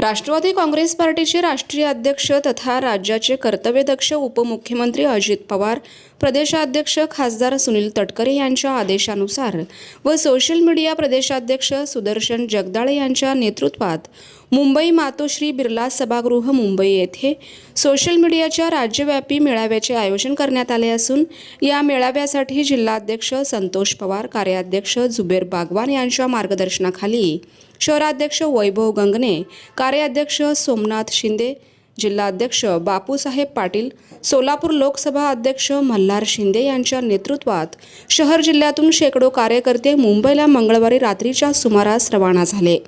राष्ट्रवादी काँग्रेस पार्टीचे राष्ट्रीय अध्यक्ष तथा राज्याचे कर्तव्यदक्ष उपमुख्यमंत्री अजित पवार प्रदेशाध्यक्ष खासदार सुनील तटकरे यांच्या आदेशानुसार व सोशल मीडिया प्रदेशाध्यक्ष सुदर्शन जगदाळे यांच्या नेतृत्वात मुंबई मातोश्री बिर्ला सभागृह मुंबई येथे सोशल मीडियाच्या राज्यव्यापी मेळाव्याचे आयोजन करण्यात आले असून या मेळाव्यासाठी जिल्हाध्यक्ष संतोष पवार कार्याध्यक्ष जुबेर बागवान यांच्या मार्गदर्शनाखाली शहराध्यक्ष वैभव गंगणे कार्याध्यक्ष सोमनाथ शिंदे जिल्हाध्यक्ष बापूसाहेब पाटील सोलापूर लोकसभा अध्यक्ष मल्हार शिंदे यांच्या नेतृत्वात शहर जिल्ह्यातून शेकडो कार्यकर्ते मुंबईला मंगळवारी रात्रीच्या सुमारास रवाना झाले.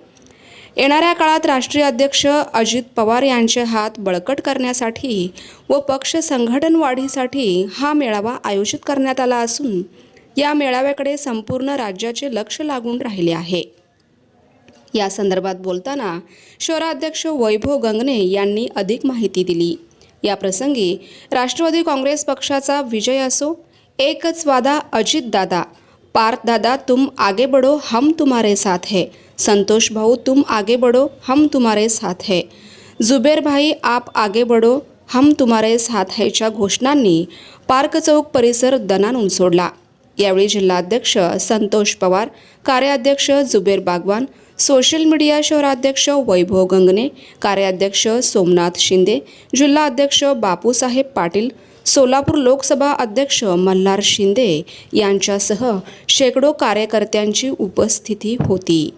येणाऱ्या काळात राष्ट्रीय अध्यक्ष अजित पवार यांचे हात बळकट करण्यासाठी व पक्ष संघटन वाढीसाठी हा मेळावा आयोजित करण्यात आला असून या मेळाव्याकडे संपूर्ण राज्याचे लक्ष लागून राहिले आहे. या संदर्भात बोलताना शहराध्यक्ष वैभव गंगणे यांनी अधिक माहिती दिली. या प्रसंगी राष्ट्रवादी काँग्रेस पक्षाचा विजय असो एकच वादा अजित दादा पार्थ दादा तुम आगे बढ़ो हम तुम्हारे साथ है। संतोष भाऊ तुम आगे बढ़ो हम तुम्हारे साथ है। जुबेर भाई आप आगे बढ़ो हम तुम्हारे साथ हैच्या घोषणांनी पार्क चौक परिसर दनान सोडला यावेळी जिल्हाध्यक्ष संतोष पवार कार्याध्यक्ष जुबेर बागवान सोशल मीडिया शहराध्यक्ष वैभव गंगणे कार्याध्यक्ष सोमनाथ शिंदे जिल्हाध्यक्ष बापूसाहेब पाटील सोलापूर लोकसभा अध्यक्ष मल्हार शिंदे यांच्यासह शेकडो कार्यकर्त्यांची उपस्थिती होती.